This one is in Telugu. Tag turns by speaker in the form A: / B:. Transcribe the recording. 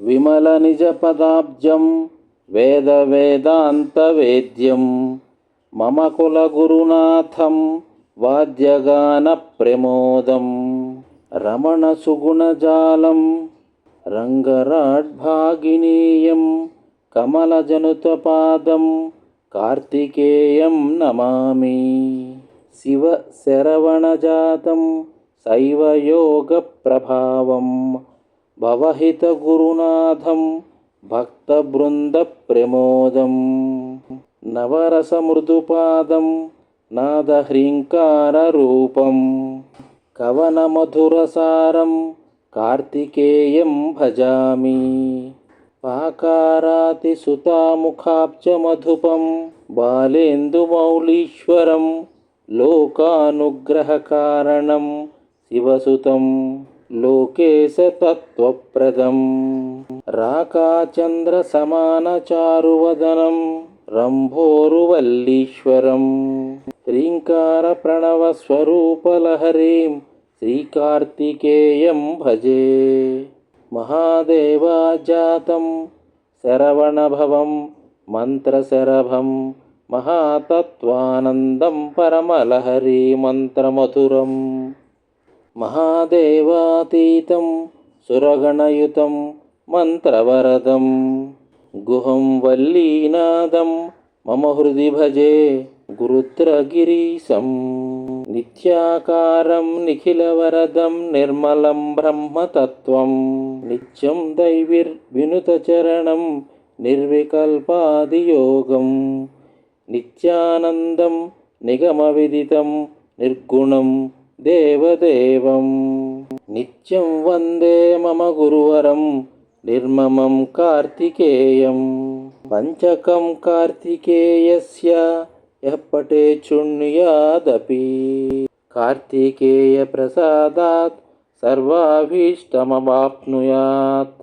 A: విమలనిజపదాబ్జం వేద వేదాంతవేద్యం మమ కులగురునాథం వాద్యగాన ప్రమోదం. రమణ సుగుణజాలం రంగరాడ్భాగినీయం కమలజనుతపాదం కార్తికేయం నమామి. శివ శరవణజాతం శైవయోగ ప్రభావం. భవహితగురునాథం భక్తబృందప్రమోదం నవరసమృదుపాదం నాదహ్రీంకారూపం కవనమధురసారం కార్తికేయం భజామి పాకారాతిసుతాముఖాబ్జమధుపం బాలేందుమౌళీశ్వరం లోకానుగ్రహకారణం శివసుతం लोके स तत्त्वप्रदम् राकाचन्द्रसमानचारुवदनं रम्भोरुवल्लीश्वरम्। श्रीङ्कारप्रणवस्वरूपलहरीं श्रीकार्तिकेयं भजे। महादेवाजातं शरवणभवं मन्त्रशरभं महातत्त्वानन्दं परमलहरीमन्त्रमधुरम्। మంత్రమధురం మహాదేవాతీతం సురగణయుతం మంత్రవరదం. గుహం వల్లీనాదం మమ హృది భజే గురుత్రగిరీశం. నిత్యాకారం నిఖిలవరదం నిర్మలం బ్రహ్మతత్వం. నిత్యం దైవిర్వినుతచరణం నిర్వికల్పాదియోగం. నిత్యానందం నిగమవిదితం నిర్గుణం దేవదేవం. నిత్యం వందే మమ గురువరం నిర్మమం కార్తికేయం. పంచకం కార్తికేయస్య ఎప్పటే చుణ్యాదపి. కార్తికేయ ప్రసాదాత్ సర్వాభీష్టమవాప్నుయాత్.